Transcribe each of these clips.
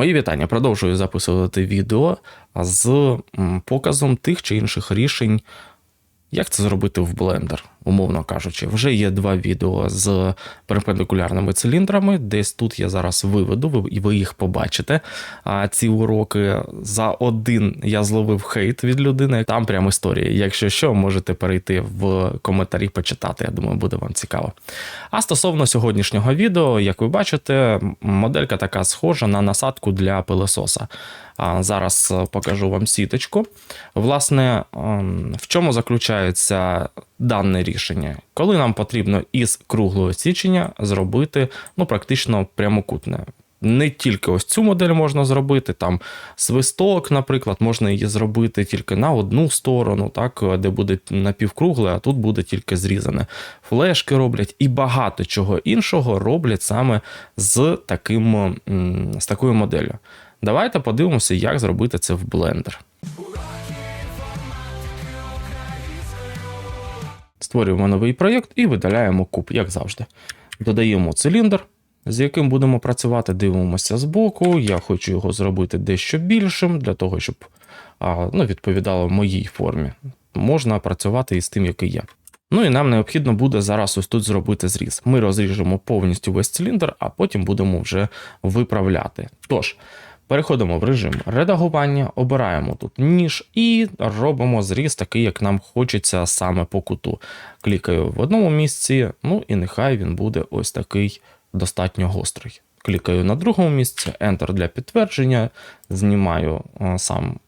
Мої вітання. Продовжую записувати відео з показом тих чи інших рішень, як це зробити в Blender, умовно кажучи. Вже є два відео з перпендикулярними циліндрами. Десь тут я зараз виведу, ви, і ви їх побачите. А ці уроки за один я зловив хейт від людини. Там прям історія. Якщо що, можете перейти в коментарі почитати. Я думаю, буде вам цікаво. А стосовно сьогоднішнього відео, як ви бачите, моделька така схожа на насадку для пилососа. Зараз покажу вам сіточку. Власне, в чому заключається дане рішення? Коли нам потрібно із круглого січення зробити ну, практично прямокутне. Не тільки ось цю модель можна зробити, там свисток, наприклад, можна її зробити тільки на одну сторону, так, де буде напівкругле, а тут буде тільки зрізане. Флешки роблять і багато чого іншого роблять саме з таким, з такою моделлю. Давайте подивимося, як зробити це в Blender. Створюємо новий проєкт і видаляємо куб, як завжди. Додаємо циліндр, з яким будемо працювати, дивимося збоку. Я хочу його зробити дещо більшим, для того, щоб ну, відповідало моїй формі. Можна працювати із тим, який є. Ну і нам необхідно буде зараз ось тут зробити зріз. Ми розріжемо повністю весь циліндр, а потім будемо вже виправляти. Тож. Переходимо в режим редагування, обираємо тут ніж і робимо зріз такий, як нам хочеться саме по куту. Клікаю в одному місці, ну і нехай він буде ось такий достатньо гострий. Клікаю на другому місці, Enter для підтвердження, знімаю сам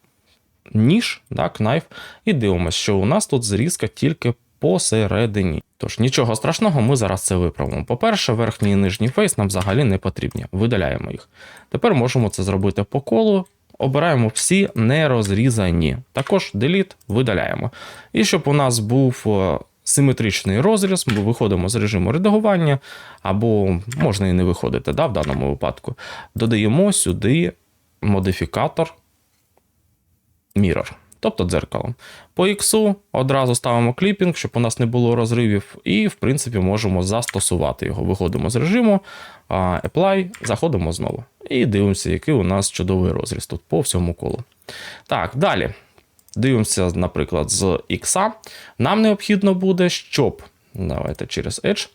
ніж, так, knife, і дивимося, що у нас тут зрізка тільки посередині. Тож нічого страшного, ми зараз це виправимо. По-перше, верхній і нижній фейс нам взагалі не потрібні. Видаляємо їх. Тепер можемо це зробити по колу. Обираємо всі нерозрізані. Також Delete видаляємо. І щоб у нас був е, симетричний розріз, ми виходимо з режиму редагування, або можна і не виходити да, в даному випадку. Додаємо сюди модифікатор Mirror тобто дзеркалом. По X одразу ставимо кліпінг, щоб у нас не було розривів, і, в принципі, можемо застосувати його. Виходимо з режиму, Apply, заходимо знову. І дивимося, який у нас чудовий розріз тут по всьому колу. Так, далі. Дивимося, наприклад, з X. Нам необхідно буде, щоб. Давайте через Edge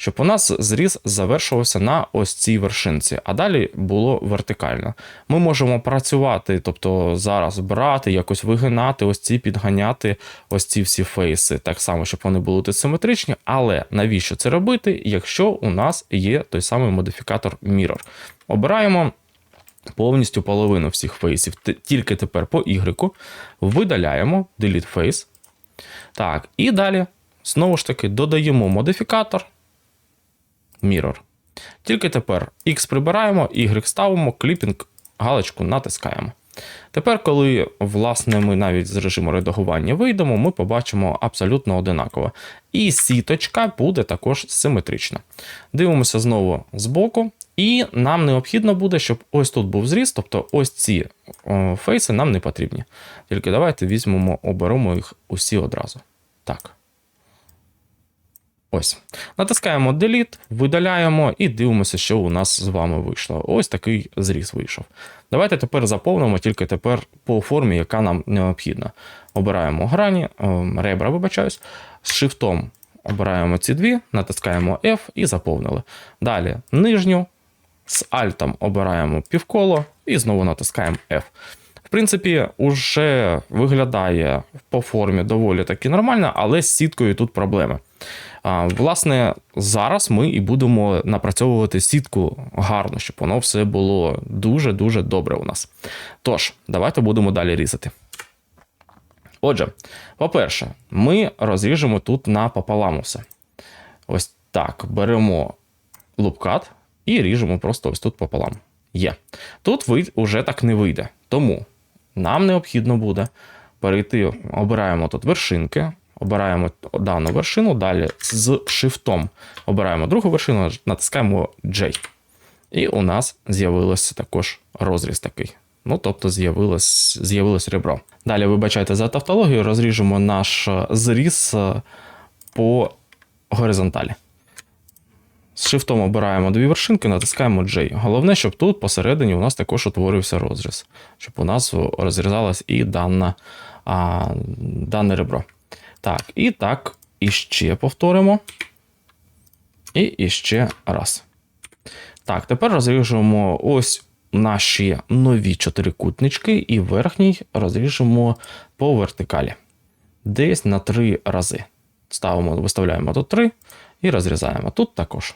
щоб у нас зріз завершувався на ось цій вершинці, а далі було вертикально. Ми можемо працювати, тобто зараз брати, якось вигинати, ось ці підганяти ось ці всі фейси, так само, щоб вони були симетричні. Але навіщо це робити, якщо у нас є той самий модифікатор Mirror? Обираємо. Повністю половину всіх фейсів, тільки тепер по Y, видаляємо Delete Face. Так, і далі, знову ж таки, додаємо модифікатор, Mirror. Тільки тепер X прибираємо, Y ставимо, кліпінг, галочку натискаємо. Тепер, коли власне, ми навіть з режиму редагування вийдемо, ми побачимо абсолютно одинаково. І сіточка буде також симетрична. Дивимося знову збоку, і нам необхідно буде, щоб ось тут був зріз, тобто ось ці фейси нам не потрібні. Тільки давайте візьмемо, оберемо їх усі одразу. Так. Ось. Натискаємо Delete, видаляємо і дивимося, що у нас з вами вийшло. Ось такий зріз вийшов. Давайте тепер заповнимо тільки тепер по формі, яка нам необхідна. Обираємо грані, ем, ребра, вибачаюсь, з шифтом обираємо ці дві, натискаємо F і заповнили. Далі нижню, з альтом обираємо півколо і знову натискаємо F. В принципі, уже виглядає по формі доволі таки нормально, але з сіткою тут проблеми. Власне, зараз ми і будемо напрацьовувати сітку гарно, щоб воно все було дуже-дуже добре у нас. Тож, давайте будемо далі різати. Отже, по-перше, ми розріжемо тут напополам усе. Ось так. Беремо лупкат і ріжемо просто ось тут пополам. Є. Тут вже так не вийде. Тому нам необхідно буде перейти, обираємо тут вершинки, обираємо дану вершину, далі з шифтом обираємо другу вершину, натискаємо J. І у нас з'явився також розріз такий. Ну, тобто з'явилось з'явилось ребро. Далі, вибачайте за тавтологію, розріжемо наш зріз е, по горизонталі. З шифтом обираємо дві вершинки, натискаємо J. Головне, щоб тут посередині у нас також утворився розріз, щоб у нас розрізалась і дана, а, дане ребро. Так, і так, іще повторимо. І іще раз. Так, тепер розріжемо ось наші нові чотирикутнички, і верхній розріжемо по вертикалі. Десь на три рази. Ставимо, виставляємо тут 3 і розрізаємо. Тут також.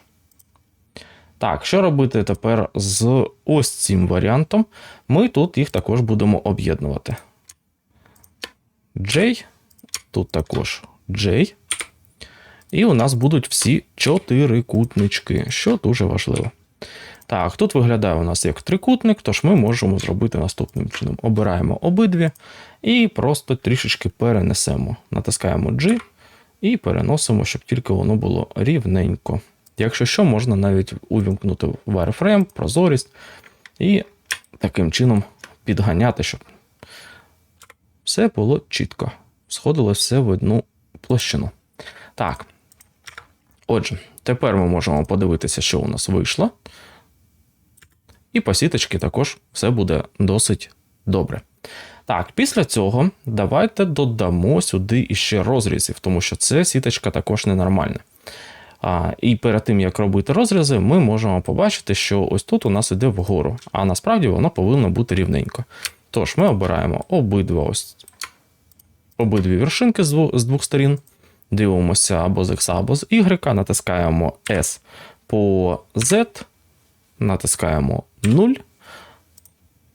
Так, що робити тепер з ось цим варіантом? Ми тут їх також будемо об'єднувати. J, тут також J. І у нас будуть всі чотирикутнички, що дуже важливо. Так, тут виглядає у нас як трикутник, тож ми можемо зробити наступним чином. Обираємо обидві і просто трішечки перенесемо. Натискаємо G і переносимо, щоб тільки воно було рівненько. Якщо що, можна навіть увімкнути wireframe, прозорість і таким чином підганяти, щоб все було чітко. Сходило все в одну площину. Так. Отже, тепер ми можемо подивитися, що у нас вийшло. І по сіточці також все буде досить добре. Так, після цього давайте додамо сюди іще розрізів, тому що це сіточка також ненормальна. А, І перед тим, як робити розрізи, ми можемо побачити, що ось тут у нас іде вгору, а насправді воно повинно бути рівненько. Тож, ми обираємо обидва ось обидві вершинки з двох, з сторін, дивимося або з X, або з Y, натискаємо S по Z, натискаємо 0.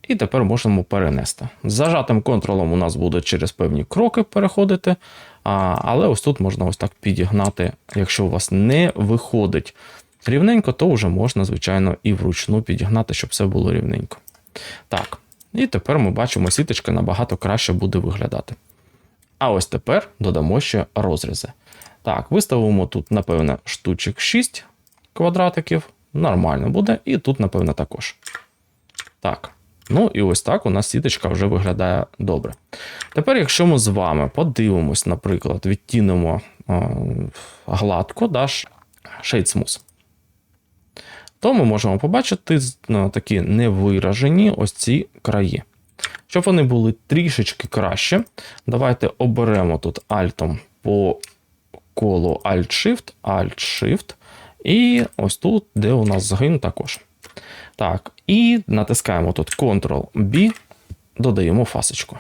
І тепер можемо перенести. З зажатим контролем у нас буде через певні кроки переходити. Але ось тут можна ось так підігнати. Якщо у вас не виходить рівненько, то вже можна, звичайно, і вручну підігнати, щоб все було рівненько. Так, і тепер ми бачимо, сіточка набагато краще буде виглядати. А ось тепер додамо ще розрізи. Так, виставимо тут, напевне, штучок 6 квадратиків. Нормально буде. І тут, напевно, також. Так. Ну, і ось так у нас сіточка вже виглядає добре. Тепер, якщо ми з вами подивимось, наприклад, відтінемо е, гладко да, Shade то ми можемо побачити е, такі невиражені ось ці краї. Щоб вони були трішечки краще, давайте оберемо тут альтом по колу Alt-Shift, Alt-Shift, і ось тут, де у нас згин також. Так, і натискаємо тут Ctrl-B, додаємо фасочку.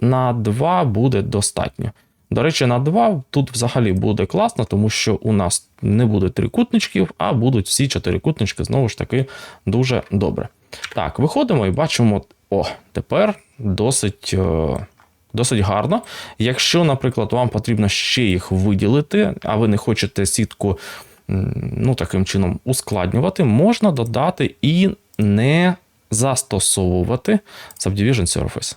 На 2 буде достатньо. До речі, на 2 тут взагалі буде класно, тому що у нас не буде трикутничків, а будуть всі чотирикутнички, знову ж таки, дуже добре. Так, виходимо і бачимо, о, тепер досить. Е, досить гарно. Якщо, наприклад, вам потрібно ще їх виділити, а ви не хочете сітку ну, таким чином ускладнювати, можна додати і не застосовувати Subdivision Surface.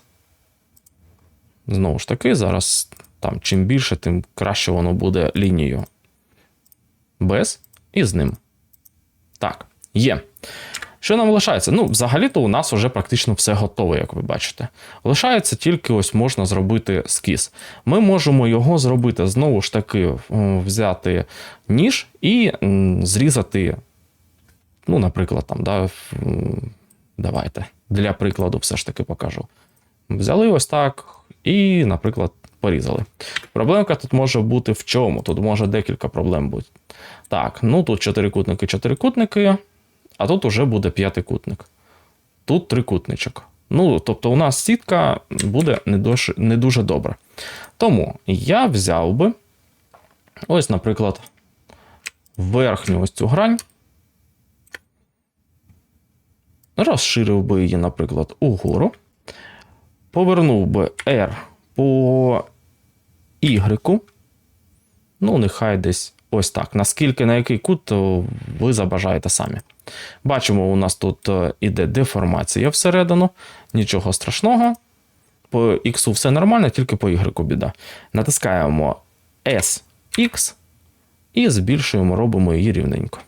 Знову ж таки, зараз там чим більше, тим краще воно буде лінією. Без і з ним. Так, є. Що нам лишається? Ну, взагалі-то у нас вже практично все готове, як ви бачите. Лишається тільки ось можна зробити скіз. Ми можемо його зробити знову ж таки, взяти ніж і зрізати, ну, наприклад, там, да, давайте, для прикладу, все ж таки покажу. Взяли ось так і, наприклад, порізали. Проблемка тут може бути в чому? Тут може декілька проблем бути. Так, ну тут чотирикутники, чотирикутники. А тут уже буде п'ятикутник. Тут трикутничок. Ну, тобто, у нас сітка буде не дуже, не дуже добра. Тому я взяв би, ось, наприклад, верхню ось цю грань. Розширив би її, наприклад, угору. Повернув би R по Y. Ну, нехай десь ось так. Наскільки на який кут ви забажаєте самі. Бачимо, у нас тут е, іде деформація всередину, нічого страшного. По X все нормально, тільки по Y біда. Натискаємо SX і збільшуємо, робимо її рівненько.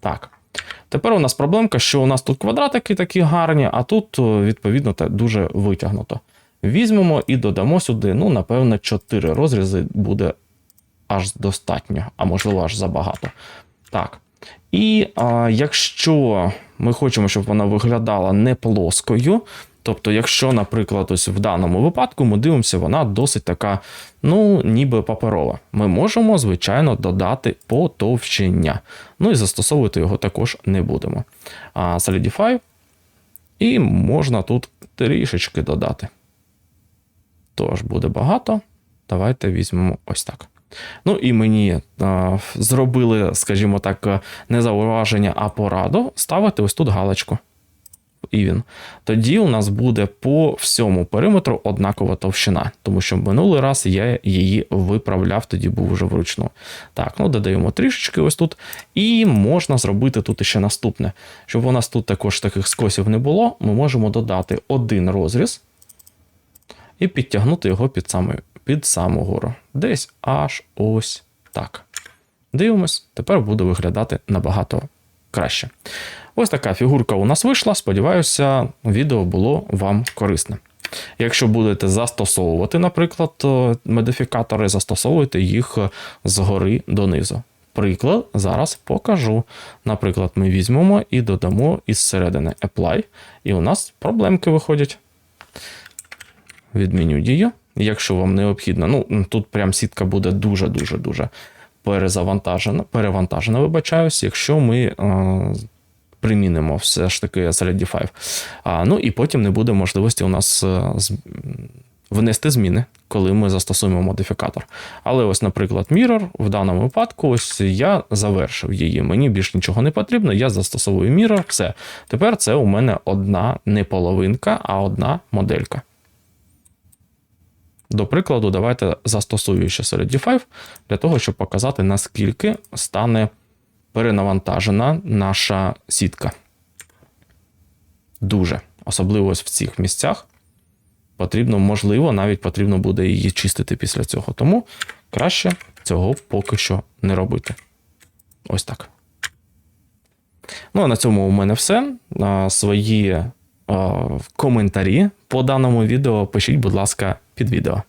Так. Тепер у нас проблемка, що у нас тут квадратики такі гарні, а тут, е, відповідно, дуже витягнуто. Візьмемо і додамо сюди, ну, напевно, 4 розрізи буде аж достатньо, а можливо, аж забагато. Так. І а, якщо ми хочемо, щоб вона виглядала не плоскою, тобто, якщо, наприклад, ось в даному випадку ми дивимося, вона досить така, ну, ніби паперова. Ми можемо, звичайно, додати потовщення. Ну і застосовувати його також не будемо. А Solidify, і можна тут трішечки додати. Тож буде багато. Давайте візьмемо ось так. Ну і мені а, зробили, скажімо так, е, не зауваження, а пораду ставити ось тут галочку. Even. Тоді у нас буде по всьому периметру однакова товщина, тому що минулий раз я її виправляв, тоді був вже вручну. Так, ну додаємо трішечки ось тут. І можна зробити тут ще наступне. Щоб у нас тут також таких скосів не було, ми можемо додати один розріз і підтягнути його під саму, під саму гору. Десь аж ось так. Дивимось, тепер буде виглядати набагато краще. Ось така фігурка у нас вийшла. Сподіваюся, відео було вам корисне. Якщо будете застосовувати, наприклад, е, модифікатори, застосовуйте їх згори донизу. Приклад зараз покажу. Наприклад, ми візьмемо і додамо із середини Apply, і у нас проблемки виходять. Відміню дію. Якщо вам необхідно, ну тут прям сітка буде дуже-дуже дуже перезавантажена, перевантажена, вибачаюсь, якщо ми е, примінимо все ж таки Solidify. А, ну і потім не буде можливості у нас е, внести зміни, коли ми застосуємо модифікатор. Але ось, наприклад, Mirror в даному випадку, ось я завершив її. Мені більш нічого не потрібно, я застосовую Mirror, все. Тепер це у мене одна не половинка, а одна моделька. До прикладу, давайте застосую ще Solidify для того, щоб показати, наскільки стане перенавантажена наша сітка. Дуже. Особливо в цих місцях. Потрібно, можливо, навіть потрібно буде її чистити після цього. Тому краще цього поки що не робити. Ось так. Ну, а на цьому у мене все. Свої коментарі по даному відео пишіть, будь ласка, під відео.